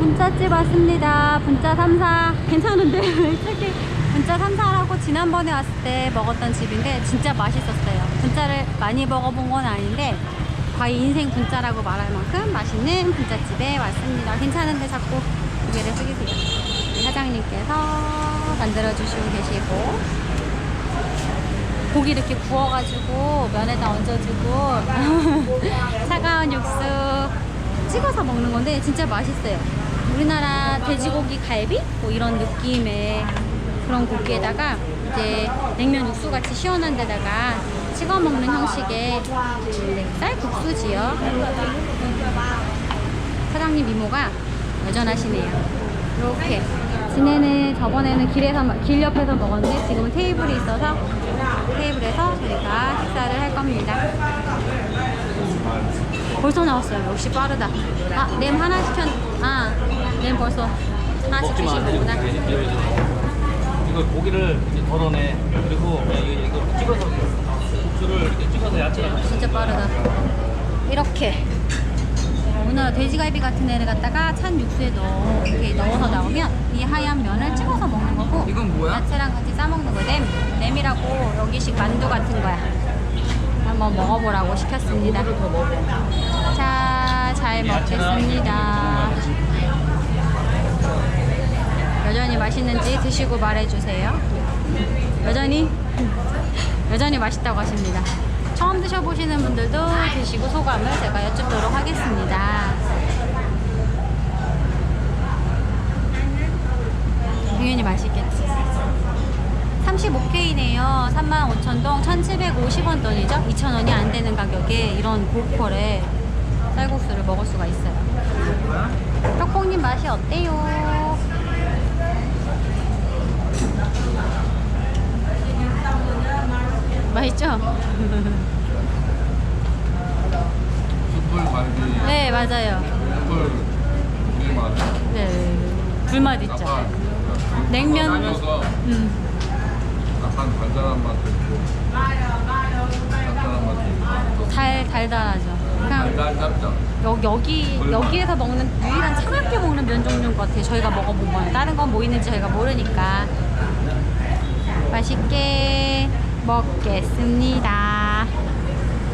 분짜집 왔습니다. 분짜 3사. 괜찮은데? 이렇게 분짜 3사라고 지난번에 왔을 때 먹었던 집인데 진짜 맛있었어요. 분짜를 많이 먹어본 건 아닌데 거의 인생 분짜라고 말할 만큼 맛있는 분짜집에 왔습니다. 괜찮은데 자꾸 고개를 숙이세요. 사장님께서 만들어주시고 계시고 고기 이렇게 구워가지고 면에다 얹어주고 차가운 육수 찍어서 먹는 건데 진짜 맛있어요. 우리나라 돼지고기 갈비 뭐 이런 느낌의 그런 고기에다가 이제 냉면 육수 같이 시원한 데다가 찍어 먹는 형식의 네, 쌀국수지요. 사장님 미모가 여전하시네요. 이렇게 지네는 저번에는 길에서 마- 길 옆에서 먹었는데 지금은 테이블이 있어서 테이블에서 저희가 식사를 할 겁니다. 벌써 나왔어요. 역시 빠르다. 아, 냄 하나 시켰. 아, 냄 벌써 하나씩 먹지만 안 되죠. 드시는구나. 이제 비벼야죠. 이거 고기를 이제 덜어내. 그리고 그냥 이거, 이거 찍어서 국수를 이렇게 찍어서 야채랑 같이 진짜 빠르다. 이렇게 우리나라 돼지갈비 같은 애를 갖다가 찬 육수에 넣어 이렇게 넣어서 나오면 이 하얀 면을 찍어서 먹는 거고 이건 뭐야? 야채랑 같이 싸 먹는 거 냄. 냄이라고 여기식 만두 같은 거야. 한번 먹어보라고 시켰습니다. 자, 잘 먹겠습니다. 여전히 맛있는지 드시고 말해주세요. 여전히 여전히 맛있다고 하십니다. 처음 드셔보시는 분들도 드시고 소감을 제가 여쭙도록 하겠습니다. 당연히 맛있겠지. 35K네요. 35,000동 1,750원 돈이죠. 2,000원이 안 되는 가격에 이런 고퀄의 쌀국수를 먹을 수가 있어요. 떡볶님 맛이 어때요? 맛있죠? 숯불 갈비, 네, 맞아요. 숯불 고기 맛, 네. 불맛 있죠. 약간 냉면. 음. 약간 달달한 맛도 있고 달달한 맛도 있고 달, 달달하죠. 그냥 달달 짭짤 여, 여기, 여기에서 먹는 유일한 차갑게 먹는 면 종류인 것 같아요. 저희가 먹어본 건. 다른 건 뭐 있는지 저희가 모르니까. 맛있게 먹겠습니다.